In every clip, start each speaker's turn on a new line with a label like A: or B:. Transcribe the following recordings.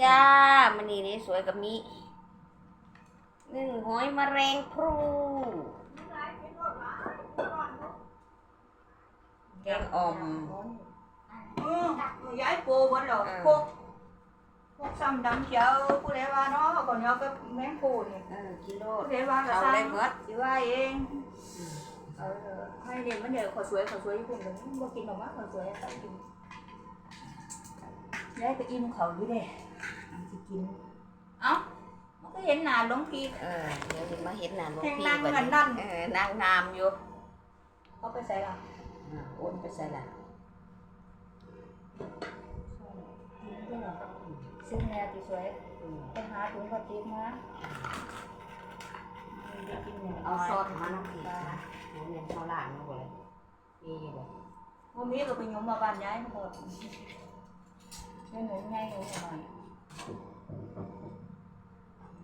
A: จ้ามันนี่นี่สวยกับมีหนึ่งหอยมะเร็งพรูแกงอ่อม
B: อืมย้ายปู vẫn rồi
A: Ừ.
B: phúc phúc xong đấm chợ cô để ba nó còn nhớ cái mén phù này
A: เออกิโล
B: cô để ba
A: เรา
B: là
A: ได้
B: sao
A: หมด
B: chị ba yên ờ hai điểm vấn đề khỏi suối khỏi suối cùng đừng có kinh đồng mắt khỏi suối tại vì đấy cái im khẩu dưới đây chị kinh áo nó cái hiện nào đóng kia
A: เออเดี๋ยวสิมาเห็นหน้าหลวง
B: แข่ง
A: พี่
B: นั่ง
A: บัด
B: กันนั่น
A: เออนางงามอยู่
B: có cái xe là
A: อ่าโอนไปใส่ละ
B: xin nghe chị suối
A: อืม
B: ไปหาถุงพลาสติกมา
A: เอาซอสมาน้ำผีค่ะหนูเรียนเข้าร้านมาบ่เลยมีอยู่บ่
B: hôm nay tôi nhúng vào bàn nhái một nên ngủ ngay ngủ rồi
A: แม่ดาสวย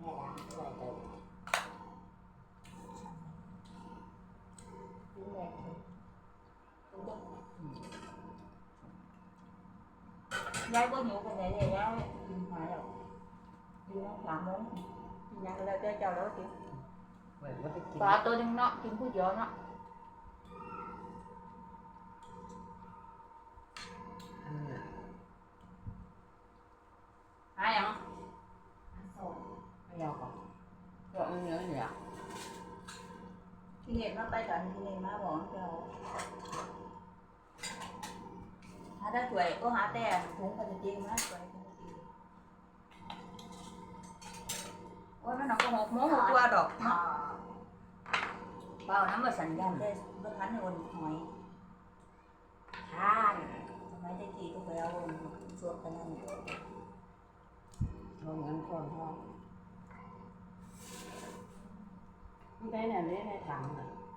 A: เติม
B: Đúng rồi. Đúng rồi. Giấy có nhiều cái này này giấy Nhìn phải rồi Đi nó làm món Nhận là cho chào đó chị
A: เปิดว่า ไปกิน
B: Bà tôi đừng nó, kiếm cái gió nó
A: อันนี้
B: Hai hả?
A: ไม่ยอมก่อนก็เอาเนื้อเนี่ย
B: Cái này nó tay cạnh, cái này nó bỏ cho Hả đó tuổi, có hả tè, cũng phải đi nó tuổi Ôi nó nó có một món một qua đọc Bao nó mà sẵn gian thế, bất hắn rồi hỏi
A: ทาน
B: mấy cái chị tôi phải ao chuột cái này
A: ลงเงินก่อนพ่อไม่ได้เนี่ยไม่ได้ถังอ่ 你奶奶奶奶烫了。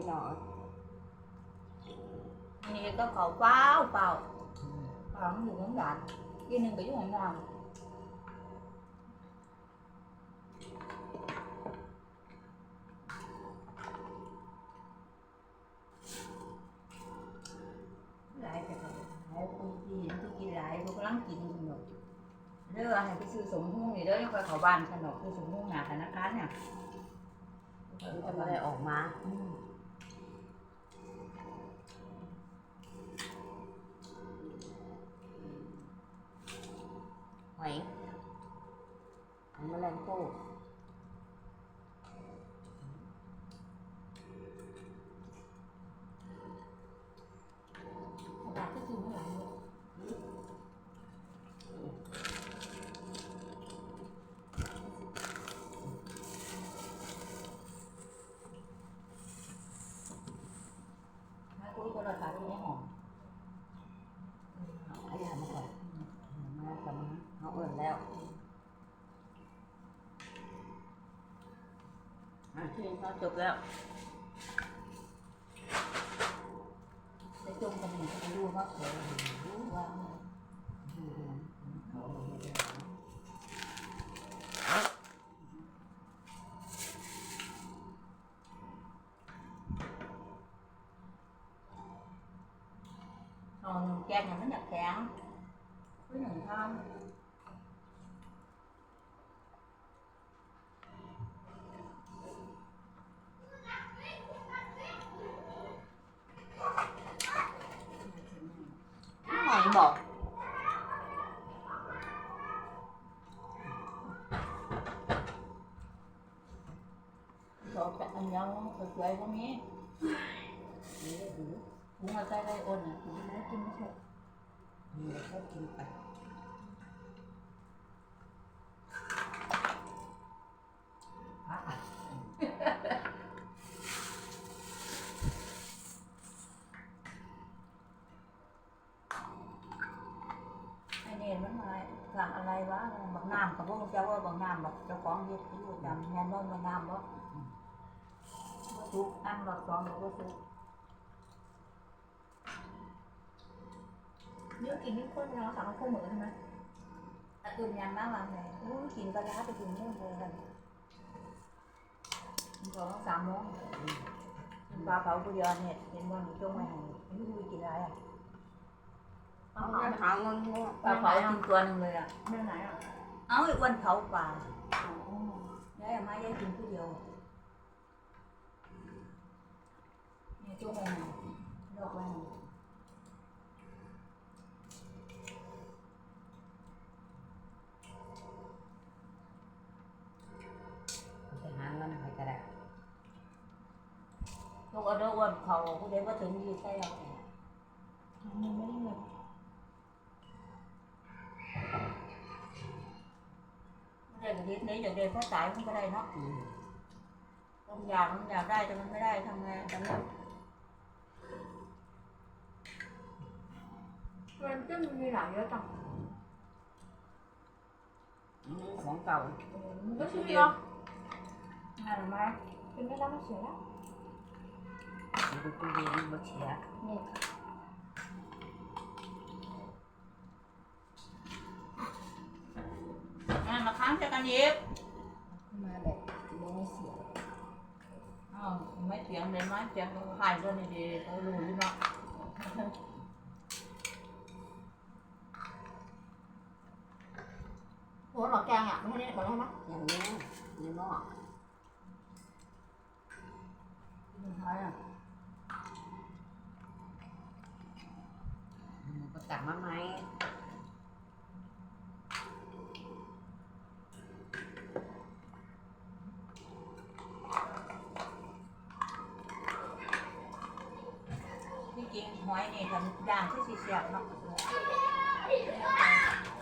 A: พี่น้อง
B: นี่ก็เขาเปล่าเปล่าเปล่ามันอยู่ข้างหลังอีกหนึ่งก็อยู่ข้างหลังหลายแต่หลายคนที่เห็นที่กินหลายเขากำลังกินอยู่เนอะเด้อให้ไปซื้อสมหุ้งนี่เด้อยังไปเขาบ้านขนมคือสมหุ้งหนาธนาคารเนี่ย
A: มันจะไม่ได้ออกมา
B: อืม
A: หอยหอยแมลงภู่
B: เขาบ้านก็กินไม่หลายเลยให้คุยคนละขาที่ไม่หอม
A: เอาอย่างมาก่อนมาก่อนนะเขาเอิ่นแล้ว อะที่เขาจบแล้ว
B: ไปจุ่มกันหนึ่งไปดูว่าเขารู้ว่าเอาหนึ่งแกงอย่างนั้นอยากแข็ง với หนึ่ งทอด
A: หอยบอก
B: rồi cái anh nhau phải quay có mía
A: นี่ได้ดู
B: cũng là tay đây ôn nè cũng nói chung nó thôi
A: นี่เราชอบกินไป
B: กับพวก เจ้าว่าบางน้ำแบบเจ้าของเฮ็ดรู้จำแม่นว่าบางน้ำบ่บ่สุกอันรอบสองบ่สุก
C: เนื้อกินที่ข้นเนาะสามารถข้นเหมือนกันใช่ไหม
B: อันอื่นยันมากว่าไงอู้กินปลาร้าไปถึงนู่นเลยกันสองสามโมงปลาเผาผู้เดียวเนี่ยเห็นว่าหนูจงไว้ให้ไม่รู้ไปกินอะไรอะ
C: ปลา
A: เอา
C: เผา
A: เงินหาเงินเนี่ย
B: ปลาเผากินตัวหนึงเลยอะ
C: เนื้อไหนอะ
B: เอาไอ้อ้วนเผาปลา
C: อ๋อยา
B: ยเอามายายกินผู้เดียวเนี่ยจงไว้ให้ลอกไว้ให้
A: ไปหาเงินให้ก็ได้
B: ลูกเอาเด้ออ้วนเขาผู้ใดว่าถึงอยู่ใส่เราเนี่ย
C: มันไม่ได้เงิน
B: ไม่ ได้กระดิ่งนี้อยากได้พ่อตายมันก็ได้เนาะ
A: อืม
B: ต้องอยากมันอยากได้แต่มันไม่ได้ทำไงทำไง
C: มันก็มีหลายเยอะจัง
A: อืมของเก่า
C: มันก็ชื่อเนาะ
B: นั่นไหม
C: เป็นไม่ได้ไม่เสียแล้ว
A: ดูตู้เย็นบ่เสีย
C: นี่
B: นั่นมาค้างจะกันอีก
C: มาแบบไม่เสีย
B: อ้าวไม่เสียงเลยไหมเสียงก็หายก็นี่ดีเขารู้อยู่เนาะ
C: หัวหลอดแกงอะไม่ใช่เนี่ยหมดแล้วไหม
A: อย่างนี้ในหม้อ
B: สุดท้ายอะ
A: ก็ตักมาไหม
B: ที่จริง หอยนี่ทำย่างที่สีเสียบเนาะ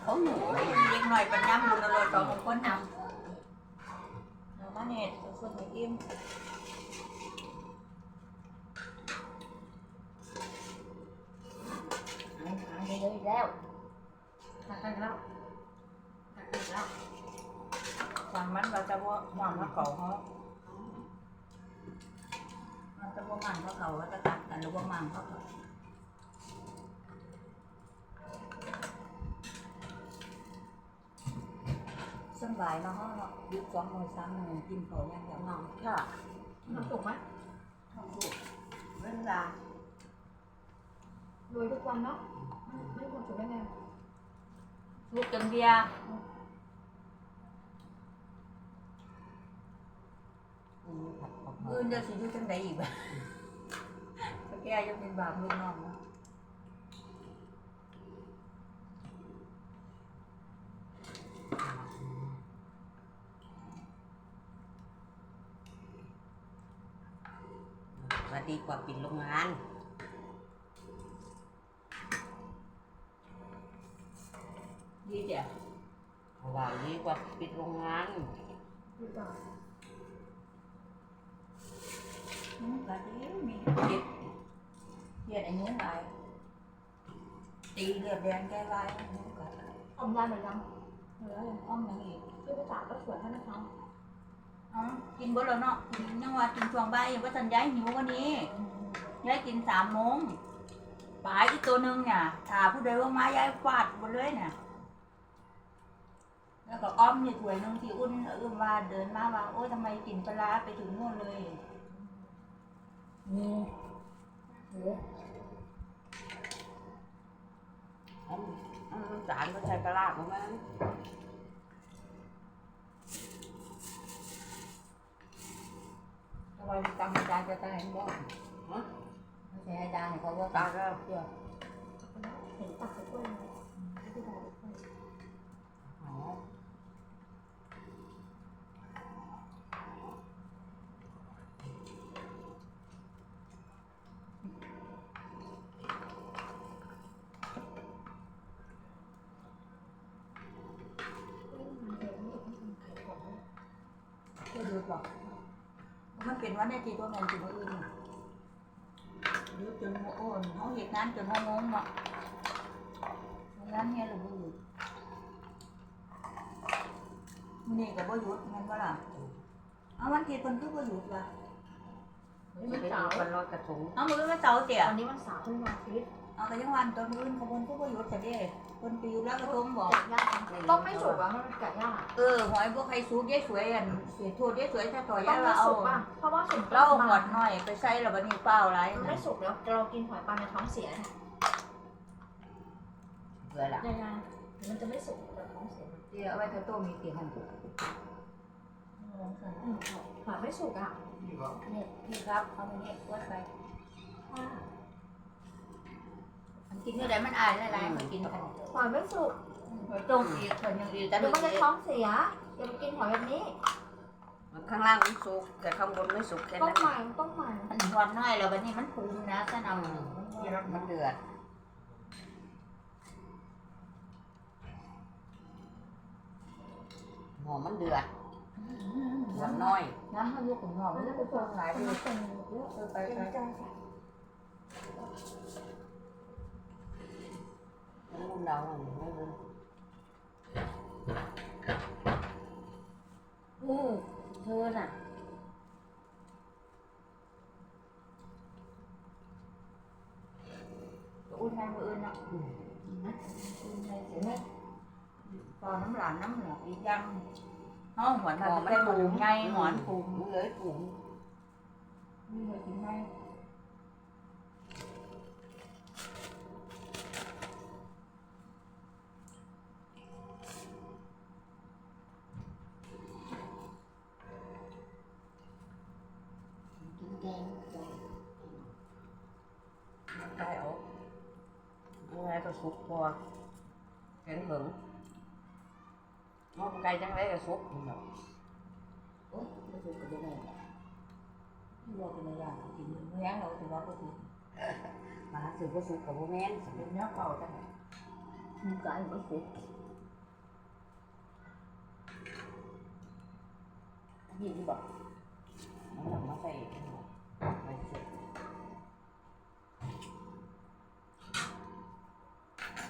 A: เขาหนู
B: เล็กหน่อยเป็นน้ำมันเลยสองคนนำแล้วก็เนี่ยส่วนไม่อิ่ม
C: หายหายไปเลยแล้วตัดกันแล้วตัดกันแล้ว
B: สั่งมันเราจะว่าหวานมะเก่าเขามันจะว่ามันเขาเขาแล้วจะตัดกันหรือว่ามันเขาเขา สบายเนาะเนาะยุบสองมือสามมือกินเขาอย่างเดียวเนาะ
A: ค่ะ
C: น้ำสุกไหม
B: ทำสุกเวลา
C: รวยทุกวันเนาะไม่ควรสุกได้ไง
B: สุกจนเบียร์
A: อืมผัดกะเพรา
B: อื่นจะสิอยู่จังใดอีกบ้างถ้าแกยังเป็นบาปลูกน้องเนาะ
A: ว่า ดีกว่าปิดโรงงาน
B: ดีเดียว
A: เพราะว่าดีกว่าปิดโรงงาน
C: ดีกว่า
B: อืมก็ดีมีเจ็บเลือดอ้เนื้อลตีเลือดแดงแก้ลายมันก็
C: อมยาเหมือนกัน
B: เหลืออ้อมย่างอีก
C: ชื่อภาษาก็สวยให้นะคะ
B: อ๋อกินเบ่แล้วเนาะยังว่ากินช่วงบ่ายยังว่าสันย้ายหิววันนี้ย้ายกินสามโมงปลายอีกตัวหนึ่งเนี่ยถ้าผู้ใดว่ามาย้ายฟาดหมดเลยเนี่ยแล้วก็อ้อมนี่ถ้วยหนึงที่อุ่นเอื้อมว่าเดินมาว่าโอ้ยทำไมกินปลาร้าไปถึงนู่นเลย
C: นี่เฮ้ย
A: อันอันน้ำตาลก็ใช้ปลาร้าของมัน
B: ทำไมตังจานจะตายบ่
A: ฮะ
B: ไม่ใช่ให้จานให้เขาว่า
A: ตา
B: ตา
A: ก็
B: เพื่อ
C: เห็นตักไปด้วยนะไม่ได้ตักไปด้วย
A: อ๋อ
B: คือดูบอก มันเป็นวันได้ทีตัวแมนถึงอื่นดูจนหัวโอนเขาเหตุงานจนหัวงงเนาะงานเนี่ยหรือบุญมื้อนี้ก็บ่หยุดแม่นบ่ล่ะเอาวันที่เพิ่นคือบ่หยุดล่ะ
C: วันนี้มันเสาร์
A: วันลอยกระทง
B: เอามื้อวันเสาร์เตี่ย
C: วันนี้มันเสาร์ขึ้นมาทิตย์
B: เอาก็ยังวันตอนมื้ออื่นก็เพิ่นคือบ่หยุดแต่เด้เพิ่นไปอยู่แล้วก็ทงบอก
C: แกะยากต้มไม่สุกอะมันแกะยาก
B: เออหอยบ่ใครสุกยายสวยอันสิโทษยายสวยถ้าต่อ
C: ต้
B: ยามย
C: ไม่
B: ว่าเอา
C: สุกป่ะเพราะว่าสุก
B: เราเอาหมวดน้อยไปใส่แล้วบัดนี้เปล่าหลาย
C: มันไม่สุกแล้วเรากินหอยปลาในท้องเสียเนี่ย
B: เบื่อละ
C: ยังไงมันจะไม่สุกแต่ท้องเสีย
B: เดี๋ยวเอาไว้ถ้าโตมีกี่หั่น
C: อืมหอยไม่สุกอะ
B: นี่พี่ครับเอามานี่วัดไป กินเท่าใดมันอายหลายๆมันกินกัน
C: หอยไม่สุก
B: หอยต้มอีกคนยังอีกแต่
C: เดี๋ยวมันจะ
B: เด็ก
C: ท้องเสียอย่าไปกินหอยแบบนี้
A: ข้างล่างมันสุกแต่ข้างบนไม่สุกแค่
C: ต้ม
A: นั้น
C: ใหม่ต้มใหม่
B: มันหวานน้อยแล้วบัดนี้มันปรุงนะซะนำมันเดือด
A: หอมมันเดือดหวานน้อย
B: น้ำมันลูกของหอมมันจะไปเพิ่มหลายเลย
C: เป็นเยอะ
B: เออไป
C: เป็น
B: ไป
C: ใจค่ะ
A: มันรุ่นเราอะไม่รู้
C: อือเธอน่ะ
B: อุ่นให้มืออื่นเนาะ
C: คุณใจเสีย
B: ก็
A: สุกพอแข็งเหมึงมองไกลจังไรก็สุก
B: โอ้ไม่ถูกกันยังไงที่ว่าเป็นอย่างกินเนื้อเราถือว่าก็ถือ
A: มาสืบก็สุกกับโบแมน
B: เป็นเนื้อเก่าจัง
C: มันไก่ไม่สุก
A: ยี่ที่บอกมันเอามาใส่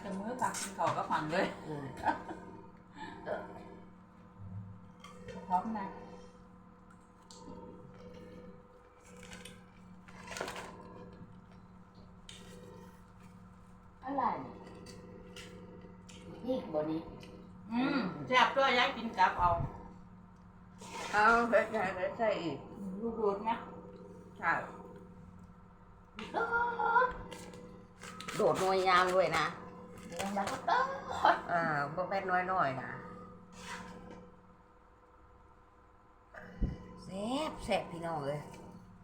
B: แต่มื้อตักกินเก่าก็ฝันเลย
A: อืม
B: พร้อมนะ
C: อะไรนี่บนนี้
B: อืมแซ่บด้วยย้ายกินกลับเอา
A: เอาใส่ใส่ใส่อีก
B: ลูกโดดนะ
A: ใช่โดดหน่วยยางด้วยนะ
C: เดี๋ยวแล้วก็เต้อ
A: อ่าบ่แม่นน้อยๆนะแซ่บแซ่บพี่น้องเลย